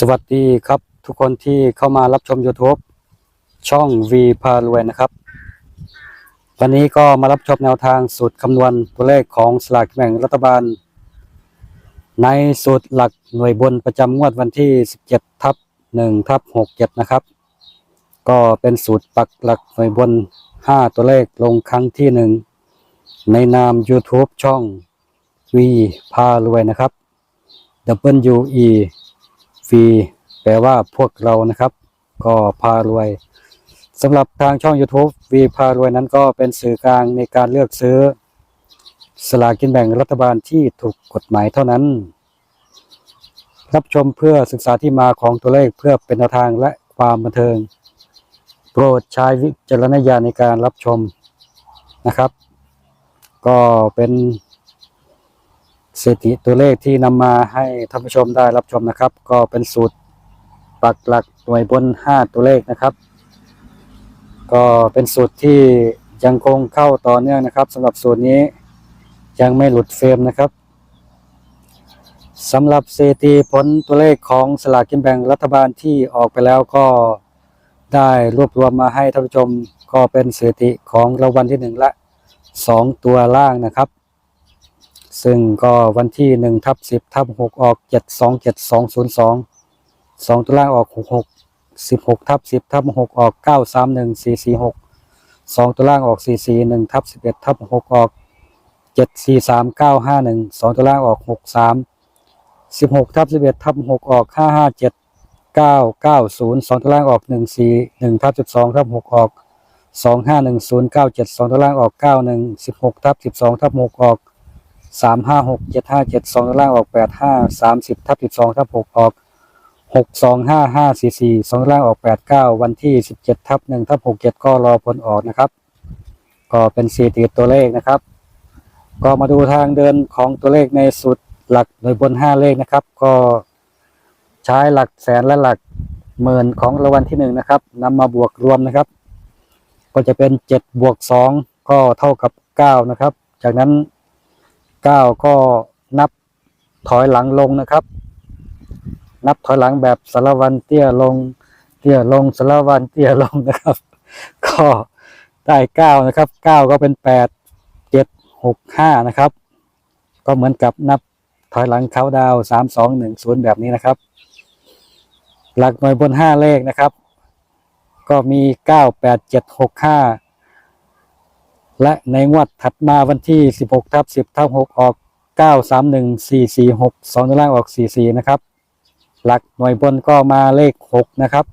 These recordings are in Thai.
สวัสดีครับทุกคนที่เข้ามารับชม YouTube ช่อง V พารวยนะครับ วันนี้ก็มารับชมแนวทางสูตรคำนวณตัวเลขของสลากแบ่งรัฐบาล ในสูตรหลักหน่วยบนประจำงวดวันที่ 17ทับ1ทับ67 นะครับ ก็เป็นสูตรปักหลักหน่วยบน 5 ตัวเลขลงครั้งที่ 1 ในนาม YouTube ช่อง V พารวยนะครับ W E ฟรีแปลว่าพวกเรานะครับ ก็พารวยสำหรับทางช่อง YouTube วีพารวยนั้นก็เป็นสื่อกลางในการเลือกซื้อ สลากกินแบ่งรัฐบาลที่ถูกกฎหมายเท่านั้น รับชมเพื่อศึกษาที่มาของตัวเลขเพื่อเป็นแนวทางและความบันเทิง โปรดใช้วิจารณญาณในการรับชมนะครับ ก็เป็น สถิติตัวเลขที่นำมาให้ท่านผู้ชมได้รับชมนะครับ ก็เป็นสูตรปักหลักหน่วยบน 5 ตัวเลขนะครับ ก็เป็นสูตรที่ยังคงเข้าต่อเนื่องนะครับสำหรับสูตรนี้ยังไม่หลุดเฟรมนะครับสำหรับสถิติผลตัวเลขของสลากกินแบ่งรัฐบาลที่ออกไปแล้วก็ได้รวบรวมมาให้ท่านผู้ชมก็เป็นสถิติของรางวัลที่ 1 และ 2 ตัวล่างนะครับ ซึ่งก็วันที่หนึ่งทับสิบทับหกออกเจ็ดสองเจ็ดสองศูนย์สองสองตัวล่างออกหกหกสิบหกทับสิบทับหกออกเก้าสามหนึ่งสี่สี่หกสองตัวล่างออกสี่สี่หนึ่งทับสิบเอ็ดทับหกออกเจ็ดสี่สามเก้าห้าหนึ่งสองตัวล่างออกหกสามสิบหกทับสิบเอ็ดทับหกออกห้าห้าเจ็ดเก้าเก้าศูนย์สองตัวล่างออกหนึ่งสี่หนึ่งทับสิบสองทับหกออกสองห้าหนึ่งศูนย์เก้าเจ็ดสองตัวล่างออกเก้าหนึ่งสิบหกทับสิบสองทับหกออก สามห้าหกเจ็ดห้าเจ็ดสองล่างออกแปดห้าสามสิบทับสิบสองทับหกออกหกสองห้าห้าสี่สี่สองล่างออกแปดเก้าวันที่สิบเจ็ดทับหนึ่งทับหกเจ็ดก็รอผลออกนะครับ ก็เป็นสี่ติดตัวเลขนะครับ ก็มาดูทางเดินของตัวเลขในสุดหลักโดยบนห้าเลขนะครับ ก็ใช้หลักแสนและหลักหมื่นของรางวัลที่หนึ่งนะครับนำมาบวกรวมนะครับ ก็จะเป็นเจ็ดบวกสองก็เท่ากับเก้านะครับ จากนั้น เก้าก็นับถอยหลังลงนะครับ นับถอยหลังแบบสารวันเตี้ยลง เตี้ยลงสารวันเตี้ยลงนะครับ ก็ได้เก้านะครับเก้าก็เป็นแปดเจ็ดหกห้านะครับ ก็เหมือนกับนับถอยหลังเขาดาวสามสองหนึ่งศูนย์แบบนี้นะครับ หลักหน่วยบนห้าเลขนะครับ ก็มีเก้าแปดเจ็ดหกห้า และในงวดถัดมาวันที่ 16ทับ10ทับ6ออก 931 446 2ตัวล่างออก 44 นะครับ หลักหน่วยบนก็มาเลข 6 นะครับ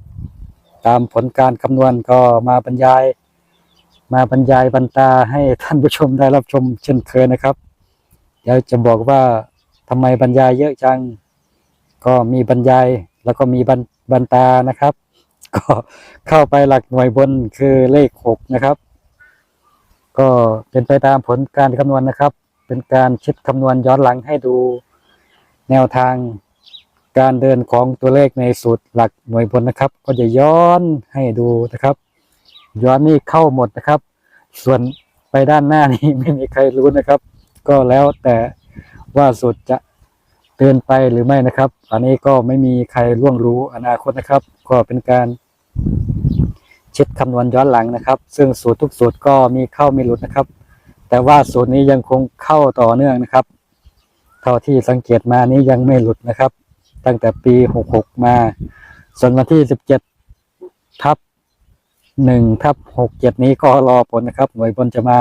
ตามผลการคำนวณก็มาบรรยาย มาบรรยายบรรตาให้ท่านผู้ชมได้รับชมเช่นเคยนะครับ เดี๋ยวจะบอกว่าทำไมบรรยายเยอะจัง ก็มีบรรยายแล้วก็มีบรรบรรตานะครับ ก็เข้าไปหลักหน่วยบนคือเลข 6 นะครับ ก็เป็นไปตามผลการคำนวณนะครับ เป็นการคิดคำนวณย้อนหลังให้ดูแนวทางการเดินของตัวเลขในสูตรหลักหน่วยบนนะครับ ก็จะย้อนให้ดูนะครับ ย้อนนี่เข้าหมดนะครับ ส่วนไปด้านหน้านี้ไม่มีใครรู้นะครับ ก็แล้วแต่ว่าสูตรจะเดินไปหรือไม่นะครับ อันนี้ก็ไม่มีใครล่วงรู้อนาคตนะครับ ก็เป็นการ เช็ดคำนวณย้อนหลังนะครับ ซึ่งสูตรทุกสูตรก็มีเข้ามีหลุดนะครับ แต่ว่าสูตรนี้ยังคงเข้าต่อเนื่องนะครับ เท่าที่สังเกตมานี้ยังไม่หลุดนะครับ ตั้งแต่ปี 66 มา ส่วนวันที่ 17 ทับ1ทับ67 นี้ก็รอผลนะครับ หน่วยบนจะมา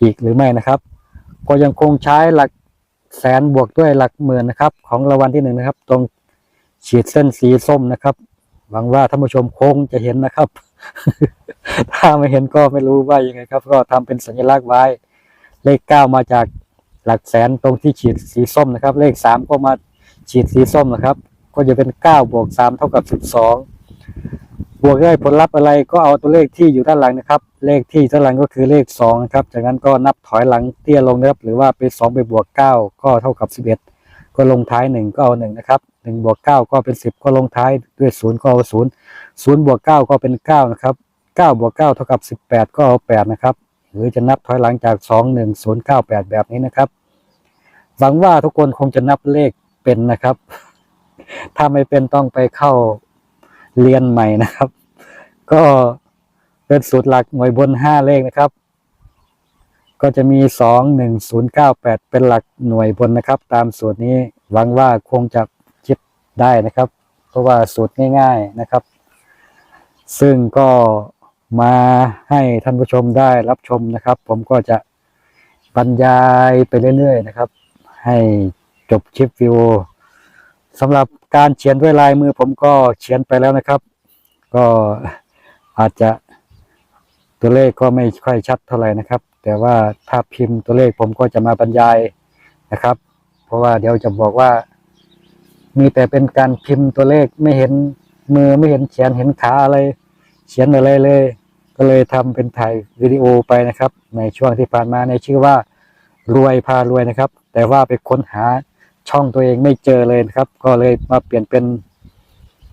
อีกหรือไม่นะครับ ก็ยังคงใช้หลักแสนบวกด้วยหลักหมื่นนะครับ ของรางวัลที่หนึ่งนะครับ ตรงฉีดเส้นสีส้มนะครับ หวังว่าท่านผู้ชมคงจะเห็นนะครับ ถ้าไม่เห็นก็ไม่รู้ว่ายังไงครับ ก็ทำเป็นสัญลักษณ์ไว้ เลขเก้ามาจากหลักแสนตรงที่ฉีดสีส้มนะครับ เลขสามก็มาฉีดสีส้มนะครับ ก็จะเป็นเก้าบวกสามเท่ากับสิบสองบวกได้ผลลัพธ์อะไรก็เอาตัวเลขที่อยู่ด้านหลังนะครับ เลขที่ด้านหลังก็คือเลขสองนะครับ จากนั้นก็นับถอยหลังเตี้ยลงนะครับ หรือว่าไปสองไปบวกเก้าก็เท่ากับสิบเอ็ด ก็ลงท้ายหนึ่งก็เอาหนึ่งนะครับหนึ่งบวกเก้าก็เป็นสิบก็ลงท้ายด้วยศูนย์ก็เอาศูนย์ศูนย์บวกเก้าก็เป็นเก้านะครับเก้าบวกเก้าเท่ากับสิบแปดก็เอาแปดนะครับ หรือจะนับถอยหลังจากสองหนึ่งศูนย์เก้าแปดแบบนี้นะครับหวังว่าทุกคนคงจะนับเลขเป็นนะครับ ถ้าไม่เป็นต้องไปเข้าเรียนใหม่นะครับ ก็เป็นสูตรหลักหน่วยบนห้าเลขนะครับ ก็จะมีสองหนึ่งศูนย์เก้าแปดเป็นหลักหน่วยบนนะครับ ตามสูตรนี้หวังว่าคงจะคิดได้นะครับ เพราะว่าสูตรง่าย ๆนะครับ ซึ่งก็มาให้ท่านผู้ชมได้รับชมนะครับ ผมก็จะบรรยายไปเรื่อยๆนะครับ ให้จบคลิปวิวสำหรับการเขียนด้วยลายมือผมก็เขียนไปแล้วนะครับ ก็อาจจะตัวเลขก็ไม่ค่อยชัดเท่าไหร่นะครับ แต่ว่าถ้าพิมพ์ตัวเลขผมก็จะมาบรรยายนะครับ เพราะว่าเดี๋ยวจะบอกว่า มีแต่เป็นการพิมพ์ตัวเลขไม่เห็นมือไม่เห็นแขนเห็นขาอะไรเขียนอะไรเลย ก็เลยทำเป็นถ่ายวิดีโอไปนะครับ ในช่วงที่ผ่านมาในชื่อว่ารวยพารวยนะครับ แต่ว่าไปค้นหาช่องตัวเองไม่เจอเลยนะครับ ก็เลยมาเปลี่ยนเป็น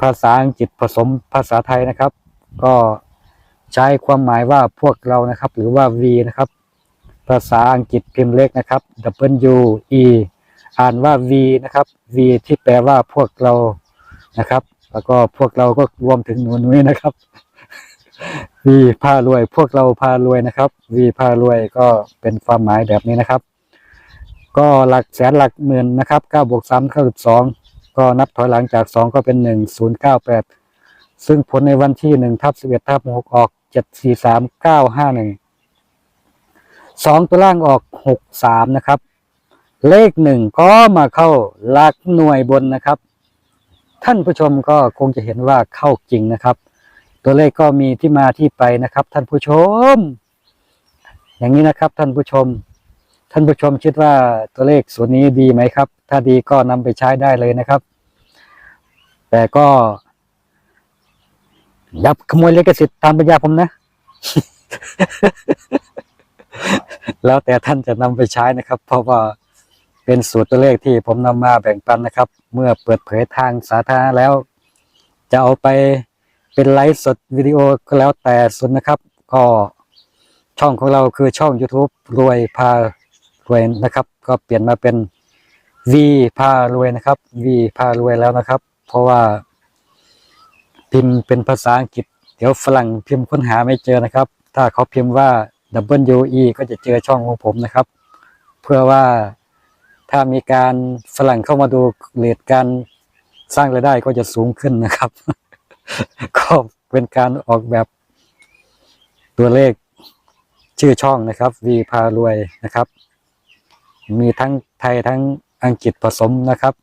ภาษาอังกฤษผสมภาษาไทยนะครับ ก็ใช้ความหมายว่าพวกเรานะครับ หรือว่า V นะครับ ภาษาอังกฤษพิมพ์เล็กนะครับ W E อ่านว่า V นะครับ V ที่แปลว่าพวกเรานะครับ แล้วก็พวกเราก็รวมถึงหนูนุ้ยนะครับวีพารวย พวกเราพารวยนะครับวีพารวยก็เป็นความหมายแบบนี้นะครับ ก็หลักแสนหลักหมื่นนะครับ9บวก3เท่ากับ2ก็นับถอยหลังจาก 2 ก็เป็น 1 0 9 8 ซึ่งผลในวันที่ 1 ทับ11ทับ6ออก 7 4 3 9 5 1 2ตัวล่างออก6 3นะครับ เลข1ก็มาเข้าหลักหน่วยบนนะครับ ท่านผู้ชมก็คงจะเห็นว่าเข้าจริงนะครับ ตัวเลขก็มีที่มาที่ไปนะครับ ท่านผู้ชม อย่างนี้นะครับ ท่านผู้ชม ท่านผู้ชมคิดว่าตัวเลขส่วนนี้ดีไหมครับ ถ้าดีก็นำไปใช้ได้เลยนะครับ แต่ก็อย่าขโมยเลขสิทธิ์ตามปัญญาผมนะ แล้วแต่ท่านจะนำไปใช้นะครับ เพราะว่าเป็นสูตรตัวเลขที่ผมนำมาแบ่งปันนะครับ เมื่อเปิดเผยทางสาธารณะแล้ว จะเอาไปเป็นไลฟ์สดวิดีโอก็แล้วแต่ส่วนนะครับ ก็ช่องของเราคือช่อง YouTube รวยพารวยนะครับ ก็เปลี่ยนมาเป็น V พารวยนะครับ V พารวยแล้วนะครับ เพราะว่าพิมพ์เป็นภาษาอังกฤษ เดี๋ยวฝรั่งพิมพ์ค้นหาไม่เจอนะครับ ถ้าเขาพิมพ์ว่า W E ก็จะเจอช่องของผมนะครับ เพื่อว่าถ้ามีการฝรั่งเข้ามาดูเรทการสร้างรายได้ก็จะสูงขึ้นนะครับ ก็เป็นการออกแบบตัวเลขชื่อช่องนะครับ V พารวยนะครับ มีทั้งไทยทั้งอังกฤษผสมนะครับ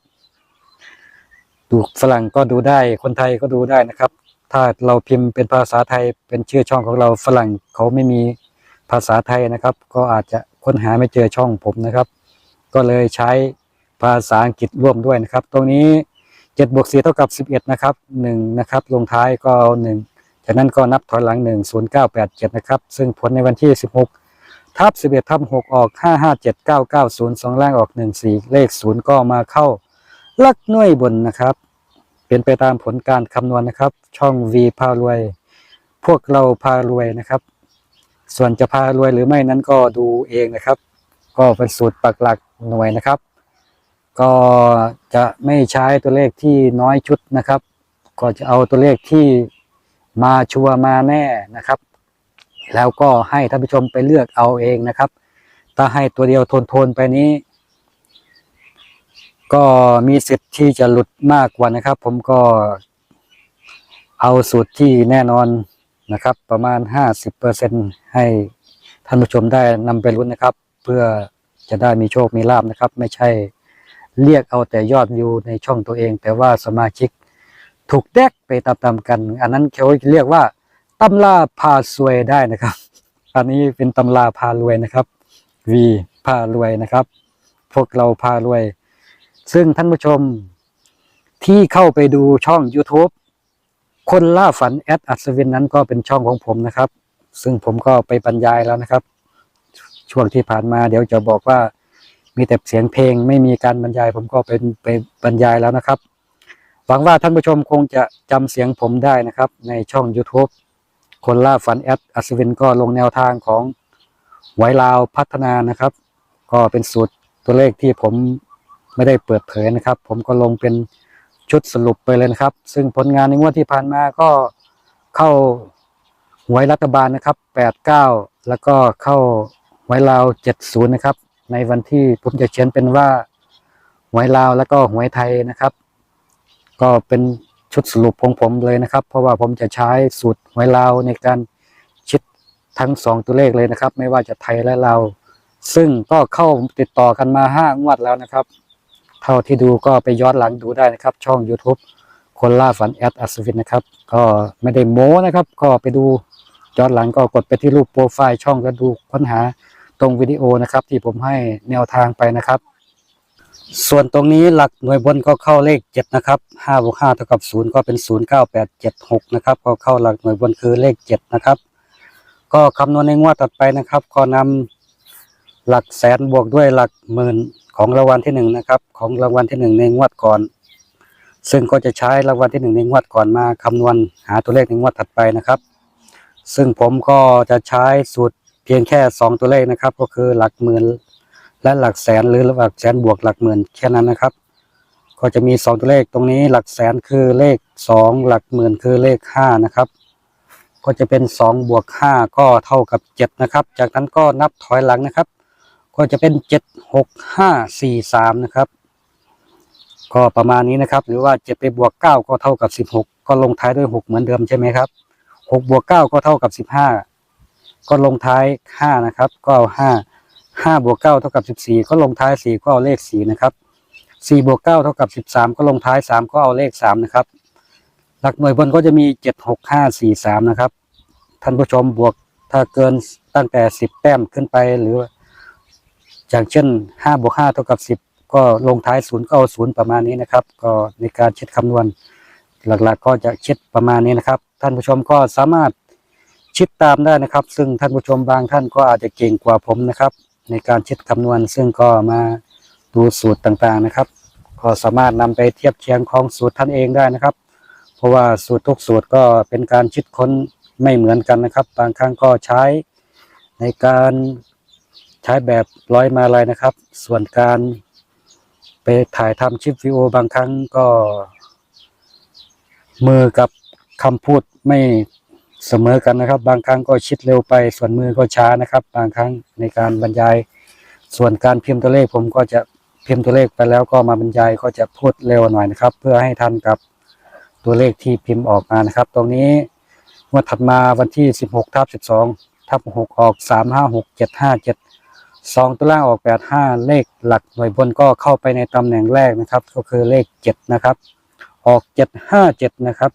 ดูฝรั่งก็ดูได้คนไทยก็ดูได้นะครับ ถ้าเราพิมพ์เป็นภาษาไทยเป็นชื่อช่องของเราฝรั่งเขาไม่มี ภาษาไทยนะครับ ก็อาจจะค้นหาไม่เจอช่องผมนะครับ ก็เลยใช้ภาษาอังกฤษร่วมด้วยนะครับ ตรงนี้7บวก4เท่ากับ 11 นะครับ1นะครับลงท้ายก็เอา1จากนั้นก็นับถอยหลัง 1 0 9 8 7 นะครับ ซึ่งผลในวันที่ 16ทับ11ทับ6ออก 5 5 7 9 9 0 2 ล่างออก 1 4 เลข 0 ก็มาเข้าลักหน่วยบนนะครับ เป็นไปตามผลการคำนวณนะครับ ช่อง V พารวย พวกเราพารวยนะครับ ส่วนจะพารวยหรือไม่นั้นก็ดูเองนะครับ ก็เป็นสูตรปักหลักหน่วยนะครับ ก็จะไม่ใช้ตัวเลขที่น้อยชุดนะครับ ก็จะเอาตัวเลขที่มาชัวมาแน่นะครับ แล้วก็ให้ท่านผู้ชมไปเลือกเอาเองนะครับ ถ้าให้ตัวเดียวทนๆไปนี้ ก็มีสิทธิ์ที่จะหลุดมากกว่านะครับ ผมก็เอาสูตรที่แน่นอน นะครับ ประมาณ 50%ให้ท่านผู้ชมได้นำไปลุ้นนะครับ เพื่อจะได้มีโชคมีลาบนะครับ ไม่ใช่เรียกเอาแต่ยอดวิวในช่องตัวเอง แต่ว่าสมาชิกถูกแดกไปตามๆกัน อันนั้นเขาเรียกว่าตำราพาสวยได้นะครับ อันนี้เป็นตำราพารวยนะครับวีพารวยนะครับ พวกเราพารวย ซึ่งท่านผู้ชมที่เข้าไปดูช่อง YouTube คนล่าฝันแอดอัศวินนั้นก็เป็นช่องของผมนะครับ ซึ่งผมก็ไปบรรยายแล้วนะครับ ช่วงที่ผ่านมาเดี๋ยวจะบอกว่ามีแต่เสียงเพลงไม่มีการบรรยาย ผมก็เป็นไปบรรยายแล้วนะครับ หวังว่าท่านผู้ชมคงจะจำเสียงผมได้นะครับ ในช่อง YouTube คนล่าฝันแอดอัศวินก็ลงแนวทางของไวลาวพัฒนานะครับ ก็เป็นสูตรตัวเลขที่ผมไม่ได้เปิดเผยนะครับ ผมก็ลงเป็น ชุดสรุปไปเลยนะครับ ซึ่งผลงานในงวดที่ผ่านมาก็เข้าหวยรัฐบาลนะครับ 89 แล้วก็เข้าหวยลาว 70 นะครับ ในวันที่ผมจะเขียนเป็นว่าหวยลาวแล้วก็หวยไทยนะครับ ก็เป็นชุดสรุปของผมเลยนะครับ เพราะว่าผมจะใช้สูตรหวยลาวในการชิดทั้งสองตัวเลขเลยนะครับ ไม่ว่าจะไทยและลาวซึ่งก็เข้าติดต่อกันมาห้างวดแล้วนะครับ เท่าที่ดูก็ไปย้อนหลังดูได้นะครับ ช่อง YouTube คนล่าฝันแอดอัศวินนะครับ ก็ไม่ได้โม้นะครับ ก็ไปดูย้อนหลังก็กดไปที่รูปโปรไฟล์ช่องแล้วดูค้นหาตรงวิดีโอนะครับ ที่ผมให้แนวทางไปนะครับ ส่วนตรงนี้หลักหน่วยบนก็เข้าเลข 7 นะครับ5บวก5เท่ากับ 0 ก็เป็น 0 9 8 7 6นะครับ ก็เข้าหลักหน่วยบนคือเลข 7 นะครับ ก็คำนวณในงวดต่อไปนะครับ ก็นำ หลักแสนบวกด้วยหลักหมื่นของรางวัลที่หนึ่งนะครับ ของรางวัลที่หนึ่งในงวดก่อน ซึ่งก็จะใช้รางวัลที่หนึ่งในงวดก่อนมาคำนวณหาตัวเลขในงวดถัดไปนะครับ ซึ่งผมก็จะใช้สูตรเพียงแค่สองตัวเลขนะครับ ก็คือหลักหมื่นและหลักแสนหรือหลักแสนบวกหลักหมื่นแค่นั้นนะครับ ก็จะมีสองตัวเลขตรงนี้หลักแสนคือเลขสองหลักหมื่นคือเลขห้านะครับก็จะเป็นสองบวกห้าก็เท่ากับเจ็ดนะครับ จากนั้นก็นับถอยหลังนะครับ ก็จะเป็นเจ็ดหกห้าสี่สามนะครับ ก็ประมาณนี้นะครับ หรือว่าเจ็ดไปบวกเก้าก็เท่ากับสิบหกก็ลงท้ายด้วยหกเหมือนเดิมใช่ไหมครับหกบวกเก้าก็เท่ากับสิบห้าก็ลงท้ายห้านะครับ ก็ห้าห้าบวกเก้าเท่ากับสิบสี่ก็ลงท้ายสี่ก็เอาเลขสี่นะครับสี่บวกเก้าเท่ากับสิบสามก็ลงท้ายสามก็เอาเลขสามนะครับ หลักหน่วยบนก็จะมีเจ็ดหกห้าสี่สามนะครับ ท่านผู้ชมบวกถ้าเกินตั้งแต่สิบแต้มขึ้นไปหรือ อย่างเช่นห้าบวกห้าเท่ากับสิบก็ลงท้ายศูนย์ก็เอาศูนย์ประมาณนี้นะครับ ก็ในการเช็ดคำนวณหลักๆก็จะเช็ดประมาณนี้นะครับ ท่านผู้ชมก็สามารถเชิดตามได้นะครับ ซึ่งท่านผู้ชมบางท่านก็อาจจะเก่งกว่าผมนะครับ ในการเช็ดคำนวณ ซึ่งก็มาดูสูตรต่างๆนะครับ ก็สามารถนำไปเทียบเคียงของสูตรท่านเองได้นะครับ เพราะว่าสูตรทุกสูตรก็เป็นการชิดค้นไม่เหมือนกันนะครับ บางครั้งก็ใช้ในการ ใช้แบบร้อยมาลายนะครับ ส่วนการไปถ่ายทำคลิปวิดีโอบางครั้งก็ มือกับคำพูดไม่เสมอกันนะครับ บางครั้งก็ชิดเร็วไป ส่วนมือก็ช้านะครับ บางครั้งในการบรรยาย ส่วนการพิมพ์ตัวเลขผมก็จะพิมพ์ตัวเลขไปแล้วก็มาบรรยายก็จะพูดเร็วหน่อยนะครับ เพื่อให้ทันกับตัวเลขที่พิมพ์ออกมานะครับ ตรงนี้งวดถัดมาวันที่ 16ทับ12ทับ6ออก 3 5 6 7 5 7 2ตัวล่างออก8 5เลขหลักหน่วยบนก็เข้าไปในตำแหน่งแรกนะครับ ก็คือเลข7นะครับ ออก7 5 7นะครับ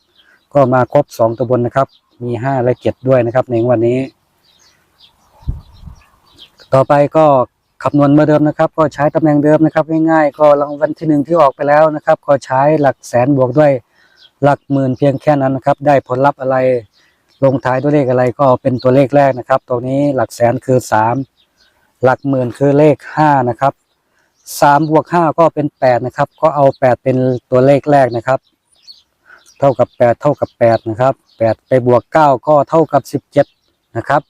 ก็มาครบ2ตัวบนนะครับ มี5และ7ด้วยนะครับ ในวันนี้ ต่อไปก็คำนวณเหมื่อนเดิมนะครับ ก็ใช้ตำแหน่งเดิมนะครับ ง่ายๆก็รางวัลที่หนึ่งที่ออกไปแล้วนะครับ ก็ใช้หลักแสนบวกด้วยหลักหมื่นเพียงแค่นั้นนะครับ ได้ผลลัพธ์อะไรลงท้ายด้วยเลขอะไรก็เป็นตัวเลขแรกนะครับ ตรงนี้หลักแสนคือสาม หลักหมื่นคือเลขห้านะครับสามบวกห้าก็เป็นแปดนะครับ ก็เอาแปดเป็นตัวเลขแรกนะครับ เท่ากับแปดเท่ากับแปดนะครับแปดไปบวกเก้าก็เท่ากับสิบเจ็ดนะครับ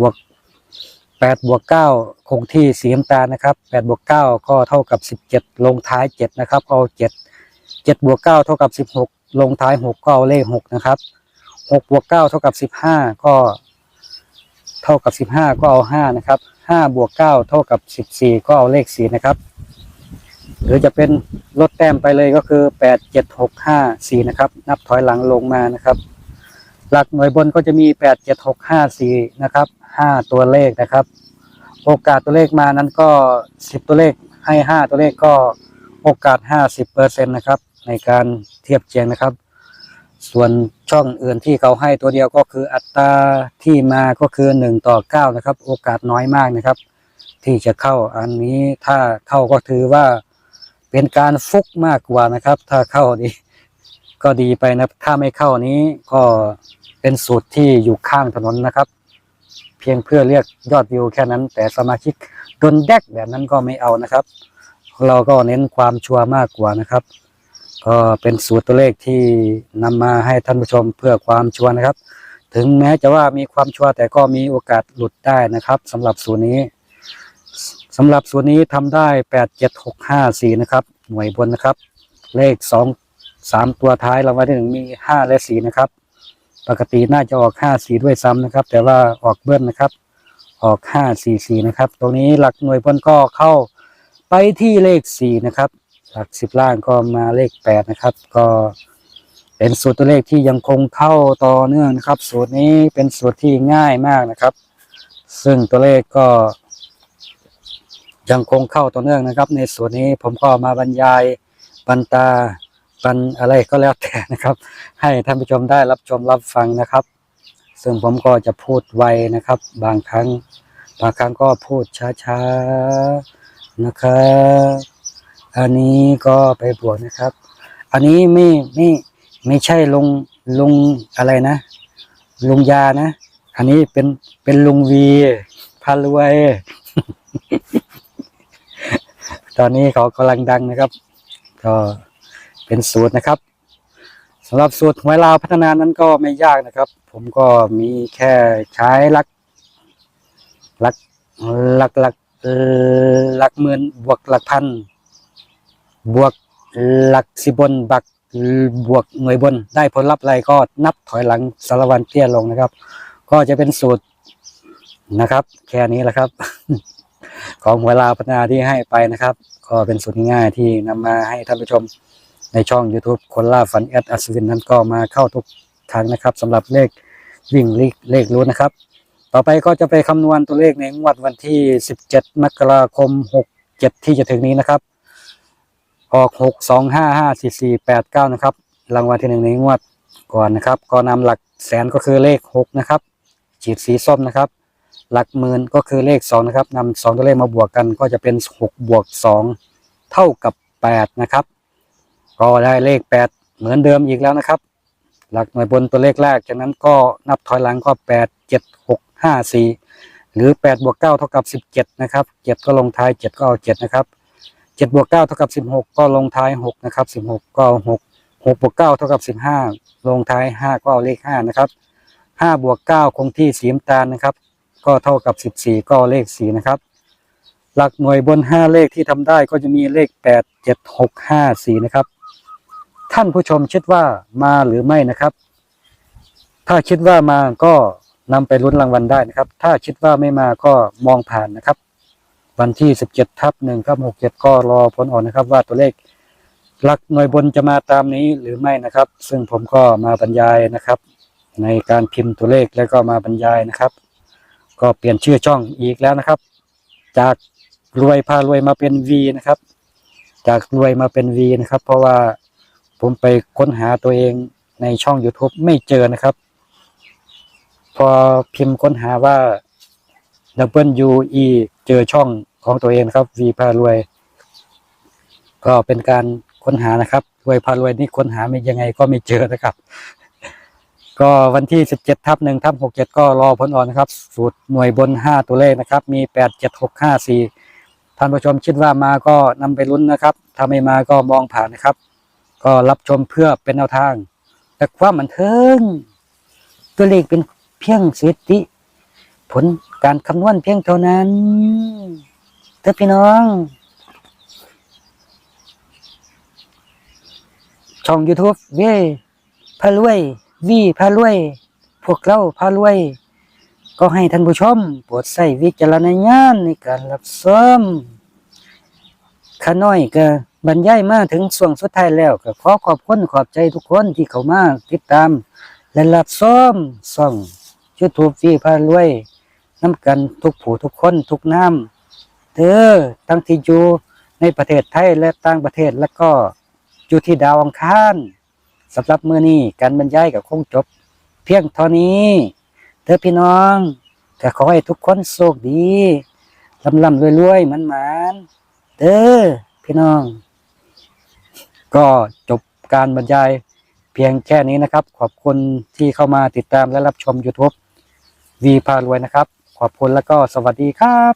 บวกแปดบวกเก้าคงที่สีน้ำตาลนะครับแปดบวกเก้าก็เท่ากับสิบเจ็ดลงท้ายเจ็ดนะครับเอาเจ็ดเจ็ดบวกเก้าเท่ากับสิบหกลงท้ายหกก็เอาเลขหกนะครับหกบวกเก้าเท่ากับสิบห้าก็ เท่ากับสิบห้าก็เอาห้านะครับห้าบวกเก้าเท่ากับสิบสี่ก็เอาเลขสี่นะครับ หรือจะเป็นลดแต้มไปเลยก็คือแปดเจ็ดหกห้าสี่นะครับ นับถอยหลังลงมานะครับ หลักหน่วยบนก็จะมีแปดเจ็ดหกห้าสี่นะครับห้าตัวเลขนะครับ โอกาสตัวเลขมานั้นก็สิบตัวเลขให้ห้าตัวเลขก็โอกาสห้าสิบเปอร์เซ็นต์นะครับ ในการเทียบเคียงนะครับ ส่วนช่องอื่นที่เขาให้ตัวเดียวก็คืออัตราที่มาก็คือหนึ่งต่อเก้านะครับ โอกาสน้อยมากนะครับ ที่จะเข้าอันนี้ถ้าเข้าก็ถือว่าเป็นการฟุกมากกว่านะครับ ถ้าเข้าดี ก็ดีไปนะถ้าไม่เข้านี้ก็เป็นสูตรที่อยู่ข้างถนนนะครับ เพียงเพื่อเรียกยอดวิวแค่นั้น แต่สมาชิกโดนแดกแบบนั้นก็ไม่เอานะครับ เราก็เน้นความชัวร์มากกว่านะครับ ก็เป็นสูตรตัวเลขที่นำมาให้ท่านผู้ชมเพื่อความชัวร์นะครับ ถึงแม้จะว่ามีความชัวร์แต่ก็มีโอกาสหลุดได้นะครับสำหรับสูตรนี้สำหรับสูตรนี้ทำได้แปดเจ็ดหกห้าสี่นะครับ หน่วยบนนะครับ เลขสองสามตัวท้ายรางวัลที่หนึ่งมีห้าและสี่นะครับ ปกติน่าจะออกห้าสี่ด้วยซ้ำนะครับ แต่ว่าออกเบิ้ลนะครับ ออกห้าสี่สี่นะครับ ตรงนี้หลักหน่วยบนก็เข้าไปที่เลขสี่นะครับ หลักสิบล่างก็มาเลขแปดนะครับ ก็เป็นสูตรตัวเลขที่ยังคงเข้าต่อเนื่องนะครับ สูตรนี้เป็นสูตรที่ง่ายมากนะครับ ซึ่งตัวเลขก็ ยังคงเข้าต่อเนื่องนะครับ ในส่วนนี้ผมก็มาบรรยายบรรตาบรรอะไรก็แล้วแต่นะครับ ให้ท่านผู้ชมได้รับชมรับฟังนะครับ ซึ่งผมก็จะพูดไวนะครับ บางครั้ง บางครั้งก็พูดช้าๆนะครับ อันนี้ก็ไปบวกนะครับ อันนี้ไม่ไม่ไม่ใช่ลงลงอะไรนะ ลงยานะ อันนี้เป็นเป็นลุงวีพารวย ตอนนี้เขากำลังดังนะครับ ก็เป็นสูตรนะครับสำหรับสูตรหวยลาวพัฒนานั้นก็ไม่ยากนะครับ ผมก็มีแค่ใช้ลักลักลักลักลักหมื่นบวกหลักพัน บวกหลักสิบบนบักบวกหน่วยบนได้ผลลัพธ์อะไรก็นับถอยหลังสารวันเตี้ยลงนะครับ ก็จะเป็นสูตรนะครับ แค่นี้แหละครับ ของเวลาพัฒนาที่ให้ไปนะครับ ก็เป็นสูตรง่ายที่นำมาให้ท่านผู้ชมในช่อง YouTube คนล่าฝันแอดอัศวินนั้นก็มาเข้าทุกครั้งนะครับสำหรับเลขวิ่งเลขรู้นะครับ ต่อไปก็จะไปคำนวณตัวเลขในงวดวันที่ 17 มกราคม 67 ที่จะถึงนี้นะครับ ออก6 2 5 5 4 4 8 9นะครับ รางวัลที่หนึ่งในงวดก่อนนะครับ ก็นำหลักแสนก็คือเลข6นะครับ ฉีดสีส้มนะครับ หลักหมื่นก็คือเลข2นะครับนำสองตัวเลขมาบวกกันก็จะเป็น6บวก2เท่ากับ8นะครับ ก็ได้เลข8เหมือนเดิมอีกแล้วนะครับ หลักหน่วยบนตัวเลขแรกจากนั้นก็นับถอยหลังก็8 7 6 5 4หรือ8บวก9เท่ากับ 17 นะครับ 7 ก็ลงท้าย 7 ก็เอา 7 นะครับ 7บวก9เท่ากับ16ก็ลงท้าย6นะครับ16ก็เอา6 6บวก9เท่ากับ15ลงท้าย5ก็เอาเลข5นะครับ5บวก9คงที่สีน้ำตาลนะครับ ก็เท่ากับ14ก็เอาเลข4นะครับ หลักหน่วยบน5เลขที่ทำได้ก็จะมีเลข8 7 6 5 4นะครับ ท่านผู้ชมคิดว่ามาหรือไม่นะครับ ถ้าคิดว่ามาก็นำไปลุ้นรางวัลได้นะครับ ถ้าคิดว่าไม่มาก็มองผ่านนะครับ วันที่ 17 ทับ1ครับ 67 ก็รอผลออกนะครับ ว่าตัวเลขหลักหน่วยบนจะมาตามนี้หรือไม่นะครับ ซึ่งผมก็มาบรรยายนะครับ ในการพิมพ์ตัวเลขแล้วก็มาบรรยายนะครับ ก็เปลี่ยนชื่อช่องอีกแล้วนะครับ จากรวยพารวยมาเป็น V นะครับ จากรวยมาเป็น V นะครับ เพราะว่าผมไปค้นหาตัวเองในช่อง YouTube ไม่เจอนะครับ พอพิมพ์ค้นหาว่า W E เจอช่อง ของตัวเองครับ V พารวย ก็เป็นการค้นหานะครับรวยพารวยนี่ค้นหาไม่ยังไงก็ไม่เจอนะครับ ก็วันที่17ทับ1ทับ67ก็รอผลออกนะครับ สูตรหน่วยบน5ตัวเลขนะครับ มี8 7 6 5 4ท่านผู้ชมคิดว่ามาก็นำไปลุ้นนะครับ ถ้าไม่มาก็มองผ่านนะครับ ก็รับชมเพื่อเป็นแนวทาง แต่ความบันเทิงตัวเลขเป็นเพียงสถิติ ผลการคำนวณเพียงเท่านั้น เด้อพี่น้อง ช่อง YouTube เว้ยพารวย วีพารวย พวกเราพารวย ก็ให้ท่านผู้ชมโปรดใส่วิจารณญาณในการรับชมข้าน้อยก็บรรยายมาถึงช่วงสุดท้ายแล้วก็ขอขอบคุณขอบใจทุกคนที่เข้ามาติดตาม และรับชมช่อง YouTube วีพารวยน้ำกันทุกผู้ทุกคนทุกน้ำ เด้อทั้งที่อยู่ในประเทศไทยและต่างประเทศแล้วก็อยู่ที่ดาวอังคารสำหรับมือนี้การบรรยายกับคงจบ เพียงเท่านี้เด้อพี่น้องก็ขอให้ทุกคนโชคดีลำลำรวยรวยๆมันมันๆเด้อพี่น้อง ก็จบการบรรยายเพียงแค่นี้นะครับ ขอบคุณที่เข้ามาติดตามและรับชม YouTube วีพารวยนะครับ ขอบคุณแล้วก็สวัสดีครับ